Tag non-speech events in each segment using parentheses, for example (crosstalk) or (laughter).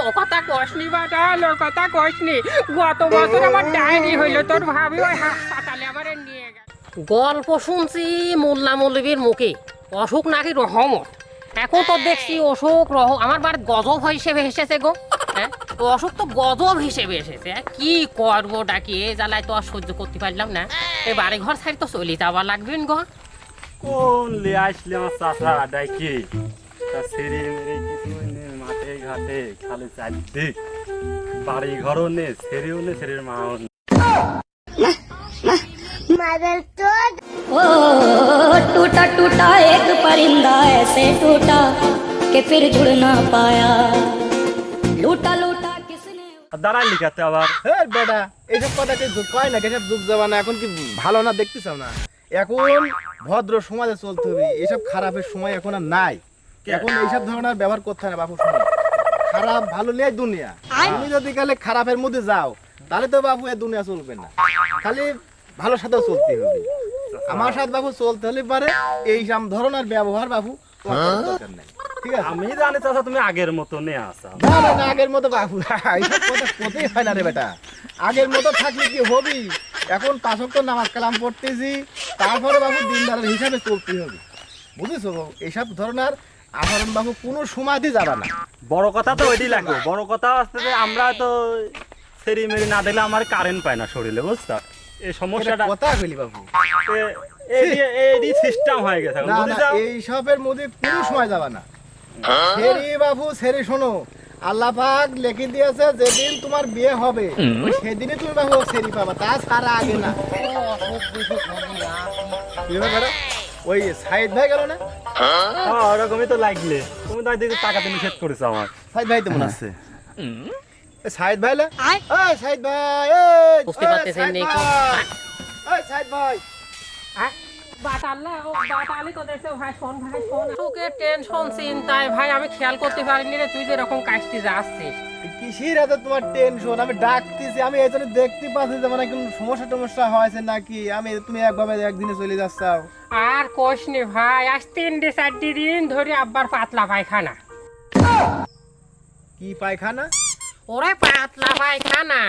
ও কথা কসনি বাটাল ওর কথা কসনি গত বছর আমার ডায়েরি হইল তোর ভাবি ওই হাসপাতালে আমার নিয়ে গেল। গল্প শুনছি মোল্লা মৌলবীর মুখে। অসুখ নাকি রহমত। এখন তো দেখছি অসুখ রহ আমার বার গজব হিসেবে এসেছে গো। হ্যাঁ? তো অসুখ তো গজব হিসেবে এসেছে। হ্যাঁ? কি করব ডাকি এ জ্বালায় তো আর সহ্য করতে পারলাম না। এই বাড়ি ঘর ছাড়ি তো চলে যাওয়া লাগবে গো। কোন লে আসলে আমার চাষা ডাকি? তা সেরে মেরে ঘাটে খালি চারদিক বাড়ি ঘরও নে সেরেও নে সেরের মাও নে। मदर तो ओ टूटा टूटा एक परिंदा ऐसे टूटा कि फिर जुड़ ना पाया लूटा लूटा किसने আর দাঁড়াই লিখাতে আবার হ্যাঁ বেটা এইসব কথা কি যুগ কয় না এসব যুগ জমানা এখন কি ভালো না দেখতেছ না এখন ভদ্র সমাজে চলতে হবে এইসব খারাপের সময় এখন আর নাই এখন এইসব ধরনের ব্যবহার করতে হয় না বাপু শোনো খারাপ ভালো নিয়ে দুনিয়া। তুমি যদি গেলে খারাপের মধ্যে যাও তাহলে তো বাবু এ দুনিয়া চলবে না। খালি ভালো সাথেও চলতে হবে। আমার সাথে বাবু চলতে হলে পারে এইসব ধরনের ব্যবহার বাবু দরকার নাই। আমি জানি চাষা তুমি আগের মতো নে আসা। না না না আগের মতো বাবু কোথায় হয় না রে বেটা? আগের মতো থাকলে কি হবি? এখন পাঁচক তো নামাজ কালাম পড়তেছি তারপরে বাবু দিনদারের হিসাবে চলতে হবে। বুঝেছ? এইসব ধরনের আচরণ বাবু কোনো সময় দিয়ে যাবে না। বড় কথা তো ওইটাই লাগবে। বড় কথা আসতে যে আমরা তো সেরি মেরি না দিলে আমার কারেন্ট পায় না শরীরে বুঝছ? এই সমস্যাটা কথা কইলি বাবু। এই সিস্টেম হয়ে গেছে এখন, না না বুঝেছ? এইসবের মধ্যে কোনো সময় যাবে না। সেরি বাবু সেরি শোনো আল্লাহ পাক লিখে দিয়েছে যেদিন তোমার বিয়ে হবে সেদিনই তুমি বাবু সেরি পাবা তাছাড়া আগে না? ওই সাইদ ভাই গেল না? হ্যাঁ, ওরকমই তো লাগলে। তুমি তো দেখি টাকাতে নিষেধ করেছ আমার। সাইদ ভাই তো মনে আছে। সাইদ ভাই লা এই সাইদ ভাই এই বুঝতে পারতেছেন সাইদ নি? ভাই, সাইদ ভাই। বাটালে ও বাটালি তো দেখছে ভাই শোন ভাই শোন তোকে টেনশন চিন্তায়। ভাই আমি খেয়াল করতে পারিনি রে তুই যে এরকম কাজটি যাচ্ছিস। কিসের এত তোমার টেনশন আমি ডাকতেছি আমি এই জন্য দেখতে পাচ্ছি যে মানে কোনো সমস্যা টমস্যা হয়েছে নাকি? আমি তুমি একভাবে একদিনে চলে যাচ্ছাও। আর নি ভাই আজ তিন ডে চার দিন ধরে আব্বার পাতলা পায়খানা। কি পায়খানা? ওরে পাতলা পায়খানা।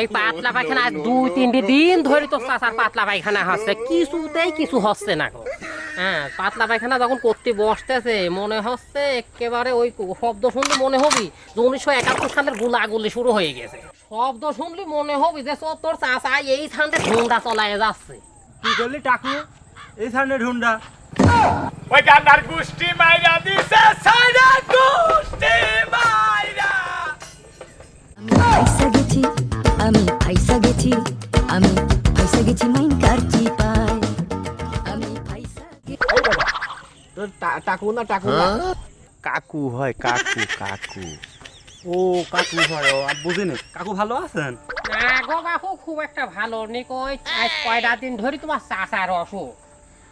এই পাতলা পায়খানা দুই তিনটে দিন ধরে তো চাচার পাতলা পায়খানা হচ্ছে। কিছুতেই কিছু হচ্ছে না গো। হ্যাঁ পাতলা পায়খানা যখন করতে বসতেছে মনে হচ্ছে একেবারে ওই শব্দ শুনলে মনে হবি যে উনিশশো একাত্তর সালের গুলাগুলি শুরু হয়ে গেছে। শব্দ শুনলি মনে হবি যে তোর চাচা এই ছান্দে ঝুন্ডা চলায় যাচ্ছে। কি করলি টাকু এই সামনে ঢুন্ডা আমি ফাইসা গেছি আমি ফাইসা গেছি আমি ফাইসা গেছি মাইন। টাকু না টাকু না? কাকু হয় কাকু কাকু। ও কাকু হয় ও আর বুঝিনি কাকু ভালো আছেন? না গো বাপু খুব একটা ভালো নেই কই। আজ কয়টা দিন ধরে তোমার চাচার অসুখ।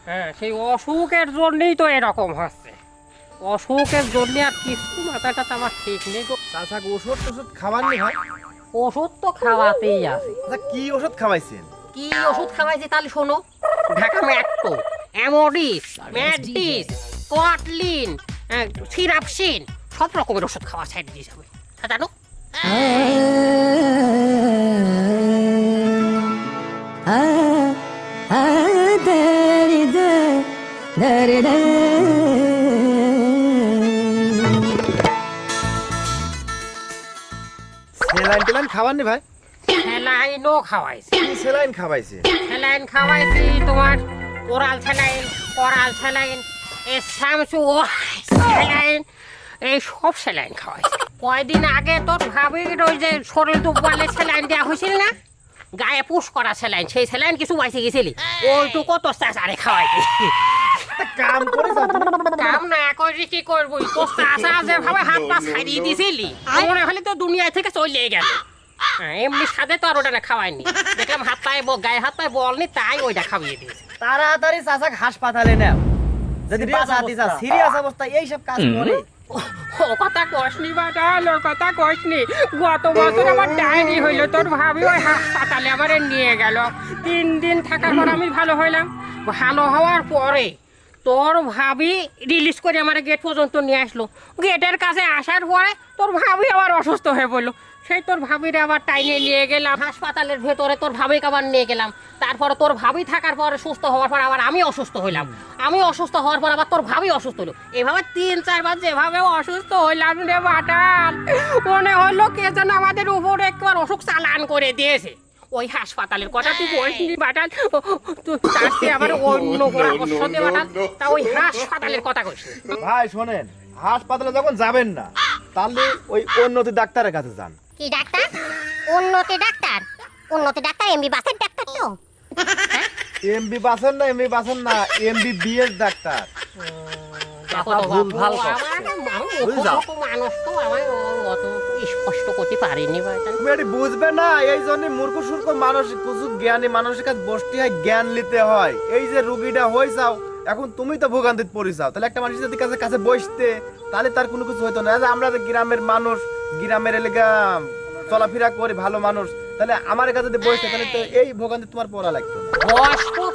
হ্যাঁ সেই অসুখের জন্যই তো এরকম হচ্ছে। অসুখের জন্য আর কিছু মাথাটা তো আমার ঠিক নেই গো। চাচা ওষুধ টষুধ খাবার নি হয় ওষুধ তো খাওয়াতেই আছে। আচ্ছা কি ওষুধ খাওয়াইছেন? কি ওষুধ খাওয়াইছে তাহলে শোনো। ঢাকা ম্যাক্টো অ্যামোডিস ম্যাডিস কটলিন সিরাপসিন সব রকমের ওষুধ খাওয়া সাইড দিয়েছে আমি তা জানো? সেলাইন টেলাইন খাবার নি ভাই? স্যালাইনও খাওয়াইছে। কি সেলাইন খাওয়াইছে? স্যালাইন খাওয়াইছি তোমার oral saline oral saline saline এই সব স্যালাইন কয়দিন আগে তোর ভাবি ওই যে শরীর স্যালাইন দেওয়া হয়েছিল না? গায়ে পুশ করা স্যালাইন সেই স্যালাইন কিছু বাইসে গেছিলি। ওইটুকু কাম কাম না করে কি করব? চাচা যেভাবে হাত পা ছাড়িয়ে দিছিলি মনে হলে তো দুনিয়া থেকে চলে গেল। হ্যাঁ, এমনি তো আর ওটা না খাওয়াইনি। দেখলাম হাত পায়ে গায়ে হাত পায়ে বলনি তাই ওইটা খাইয়ে দিয়েছে। তাড়াতাড়ি চাচাক হাসপাতালে নেও। যদি বাঁচাতে চাও সিরিয়াস অবস্থা। এইসব কাজ করে। ও কথা কসনি বাটাল ও কথা কসনি গত বছর আমার ডায়েরি হইল তোর ভাবি ওই হাসপাতালে আবার নিয়ে গেল। তিন দিন থাকার পর আমি ভালো হইলাম। ভালো হওয়ার পরে তোর ভাবি রিলিজ করে আমার গেট পর্যন্ত নিয়ে আসলো। গেটের কাছে আসার পরে তোর ভাবি আবার অসুস্থ হয়ে পড়ল। সেই তোর ভাবির আবার টাইনে নিয়ে গেলাম, হাসপাতালের ভেতরে তোর ভাবিকে আবার নিয়ে গেলাম। তারপরে তোর ভাবি থাকার পরে সুস্থ হওয়ার পর আবার আমি অসুস্থ হইলাম। আমি অসুস্থ হওয়ার পর আবার তোর ভাবি অসুস্থ হলো। এভাবে তিন চারবার যেভাবে অসুস্থ হইলাম রে বাটাল। মনে হলো কে যেন আমাদের উপরে একবার অসুখ চালান করে দিয়েছে। ওই হাসপাতালের কথা তুই বলিসনি বাটাল? তুই তার চেয়ে (laughs) আবার অন্য পরামর্শ দে বাটাল? তা ওই হাসপাতালের কথা কইস। ভাই শোনেন হাসপাতালে যখন যাবেন না তাহলে ওই উন্নতি ডাক্তারের কাছে যান। কি ডাক্তার? উন্নতি ডাক্তার? উন্নতি ডাক্তার এমবি বাসের ডাক্তার তো। এমবি বাসেন না এমবি বাসেন না এমবি বিএস ডাক্তার। ভুল ভালো মানুষ বুঝলাম। অত মানুষ তো আমার অত স্পষ্ট করতে পারিনি বাটাল বুঝবে না এই জন্য মূর্খ সূর্খ মানুষ কিছু জ্ঞানী মানুষের কাছে বসতে হয় জ্ঞান নিতে হয়। এই যে রুগীটা হয়েছাও এখন তুমি তো ভোগান্তিত পড়িছাও। তাহলে একটা মানুষের যদি কাছে কাছে বসতে তাহলে তার কোনো কিছু হতো না। আমরা গ্রামের মানুষ গ্রামের এলাকা চলাফেরা করে ভালো মানুষ তাহলে আমার কাছে যদি বসতে তাহলে তো এই ভোগান্তি তোমার পড়া লাগতো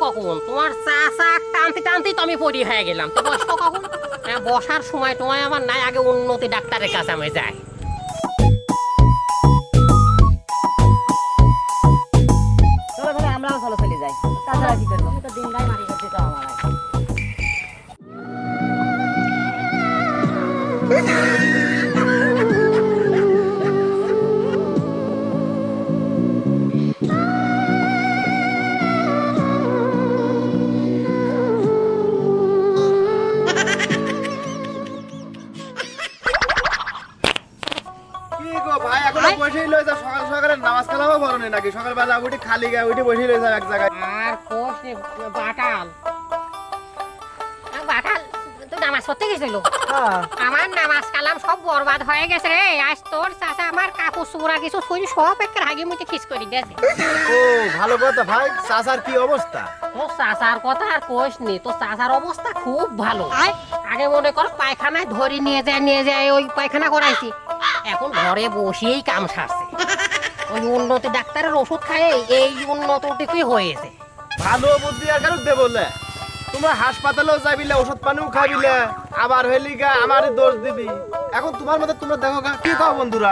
কখন? তোমার চা চা টানতে টানতেই তো আমি পরি হয়ে গেলাম। তো বসবো কখন? বসার সময় তোমায় আমার নাই, আগে উন্নতি ডাক্তারের কাছে আমি যাই। চলো আমরাও চলো, চলে যাই। তাছাড়া কি করব? দিন রায় মারি করতে আমার কালামও বলো নি নাকি? সকালবেলা উঠে খালি গায়ে উঠে লয়ে যাও এক জায়গায়। আর কোষ বাটাল। বাটাল তুই নামাজ পড়তে গেছিল? হ্যাঁ। আমার নামাজ কালাম সব বরবাদ হয়ে গেছে রে। আজ তোর চাচা আমার কাপড় কিছু সব একটা হাগি মুখে খিস করে দিয়েছে। ও ভালো কথা ভাই চাচার কি অবস্থা? তোর চাচার কথা আর কোষ নি তোর চাচার অবস্থা খুব ভালো। আগে মনে কর পায়খানায় ধরে নিয়ে যায় নিয়ে যায় ওই পায়খানা করাইছি। এখন ঘরে বসেই কাম সারছে। উন্নতি ডাক্তারের ওষুধ খায় এই উন্নতিটুকুই হয়েছে। ভালো বুদ্ধি আর কারও দেবলে তোমরা হাসপাতালেও যাবিলে ওষুধ পানিও খাবিলে আবার হইলি গা আমার দোষ দিবি। এখন তোমার মধ্যে তোমরা দেখো গা, কি কও বন্ধুরা?